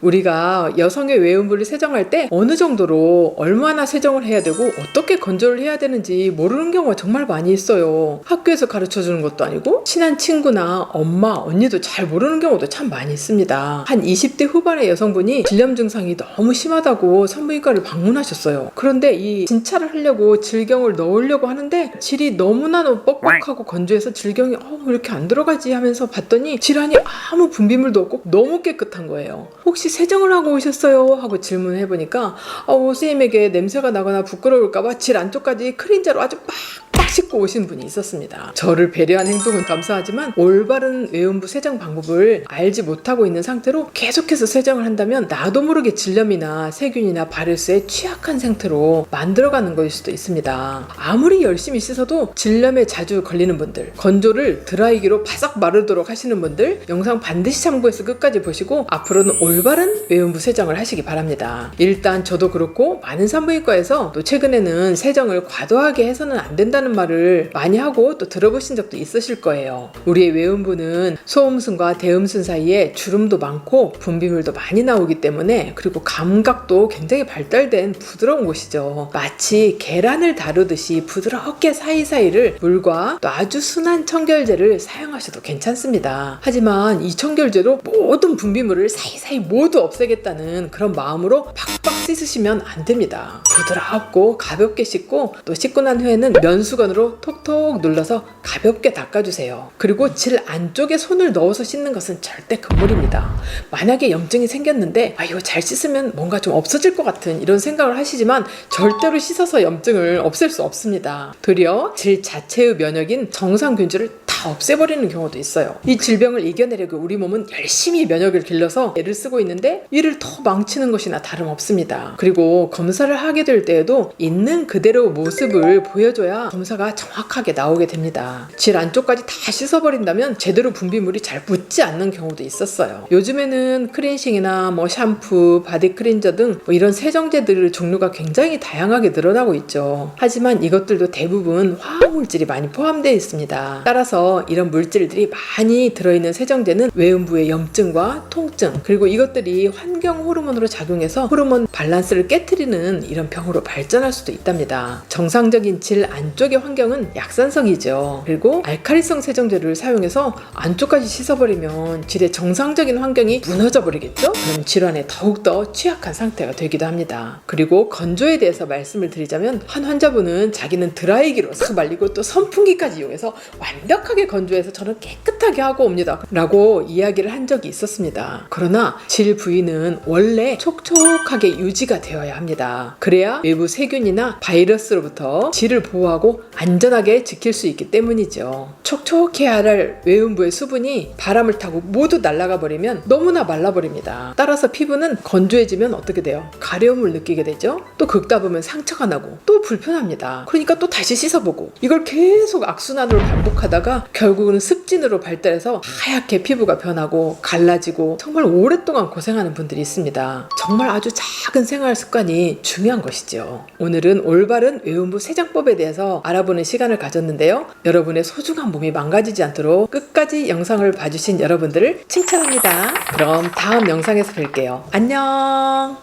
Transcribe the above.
우리가 여성의 외음부를 세정할 때 어느 정도로 얼마나 세정을 해야 되고 어떻게 건조를 해야 되는지 모르는 경우가 정말 많이 있어요. 학교에서 가르쳐 주는 것도 아니고 친한 친구나 엄마, 언니도 잘 모르는 경우도 참 많이 있습니다. 한 20대 후반의 여성분이 질염 증상이 너무 심하다고 산부인과를 방문하셨어요. 그런데 이 진찰을 하려고 질경을 넣으려고 하는데 질이 너무나도 뻑뻑하고 건조해서 질경이 어, 왜 이렇게 안 들어가지 하면서 봤더니 질환이 아무 분비물도 없고 너무 깨끗한 거예요. 혹시 세정을 하고 오셨어요? 하고 질문을 해보니까 어, 선생님에게 냄새가 나거나 부끄러울까봐 질 안쪽까지 크린저로 아주 빡 빡 씻고 오신 분이 있었습니다. 저를 배려한 행동은 감사하지만 올바른 외음부 세정 방법을 알지 못하고 있는 상태로 계속해서 세정을 한다면 나도 모르게 질염이나 세균이나 바이러스에 취약한 상태로 만들어가는 것일 수도 있습니다. 아무리 열심히 씻어도 질염에 자주 걸리는 분들, 건조를 드라이기로 바싹 마르도록 하시는 분들 영상 반드시 참고해서 끝까지 보시고 앞으로는 올바른 외음부 세정을 하시기 바랍니다. 일단 저도 그렇고 많은 산부인과에서 또 최근에는 세정을 과도하게 해서는 안 된다는 말을 많이 하고 또 들어보신 적도 있으실 거예요. 우리의 외음부는 소음순과 대음순 사이에 주름도 많고 분비물도 많이 나오기 때문에 그리고 감각도 굉장히 발달된 부드러운 곳이죠. 마치 계란을 다루듯이 부드럽게 사이사이를 물과 또 아주 순한 청결제를 사용하셔도 괜찮습니다. 하지만 이 청결제로 모든 분비물을 사이사이 모두 없애겠다는 그런 마음으로 팍팍 씻으시면 안 됩니다. 부드럽고 가볍게 씻고 또 씻고 난 후에는 면수 건으로 톡톡 눌러서 가볍게 닦아주세요. 그리고 질 안쪽에 손을 넣어서 씻는 것은 절대 금물입니다. 만약에 염증이 생겼는데 아 이거 잘 씻으면 뭔가 좀 없어질 것 같은 이런 생각을 하시지만 절대로 씻어서 염증을 없앨 수 없습니다. 도리어 질 자체의 면역인 정상균주를 다 없애버리는 경우도 있어요. 이 질병을 이겨내려고 우리 몸은 열심히 면역을 길러서 애를 쓰고 있는데 이를 더 망치는 것이나 다름없습니다. 그리고 검사를 하게 될 때에도 있는 그대로 모습을 보여줘야 검사가 정확하게 나오게 됩니다. 질 안쪽까지 다 씻어버린다면 제대로 분비물이 잘 묻지 않는 경우도 있었어요. 요즘에는 크린싱이나 뭐 샴푸, 바디 클린저 등 뭐 이런 세정제들 종류가 굉장히 다양하게 늘어나고 있죠. 하지만 이것들도 대부분 화학 물질이 많이 포함되어 있습니다. 따라서 이런 물질들이 많이 들어있는 세정제는 외음부의 염증과 통증 그리고 이것들이 환경 호르몬으로 작용해서 호르몬 밸런스를 깨뜨리는 이런 병으로 발전할 수도 있답니다. 정상적인 질 안쪽의 환경은 약산성이죠. 그리고 알카리성 세정제를 사용해서 안쪽까지 씻어버리면 질의 정상적인 환경이 무너져 버리겠죠? 그럼 질환에 더욱더 취약한 상태가 되기도 합니다. 그리고 건조에 대해서 말씀을 드리자면 한 환자분은 자기는 드라이기로 싹 말리고 또 선풍기까지 이용해서 완벽하게 건조해서 저는 깨끗하게 하고 옵니다. 라고 이야기를 한 적이 있었습니다. 그러나 질 부위는 원래 촉촉하게 유지가 되어야 합니다. 그래야 외부 세균이나 바이러스로부터 질을 보호하고 안전하게 지킬 수 있기 때문이죠. 촉촉해야 할 외음부의 수분이 바람을 타고 모두 날아가 버리면 너무나 말라버립니다. 따라서 피부는 건조해지면 어떻게 돼요? 가려움을 느끼게 되죠? 또 긁다 보면 상처가 나고 또 불편합니다. 그러니까 또 다시 씻어보고 이걸 계속 악순환으로 반복하다가 결국은 습진으로 발달해서 하얗게 피부가 변하고 갈라지고 정말 오랫동안 고생하는 분들이 있습니다. 정말 아주 작은 생활 습관이 중요한 것이죠. 오늘은 올바른 외음부 세정법에 대해서 알아보는 시간을 가졌는데요. 여러분의 소중한 몸이 망가지지 않도록 끝까지 영상을 봐주신 여러분들을 칭찬합니다. 그럼 다음 영상에서 뵐게요. 안녕!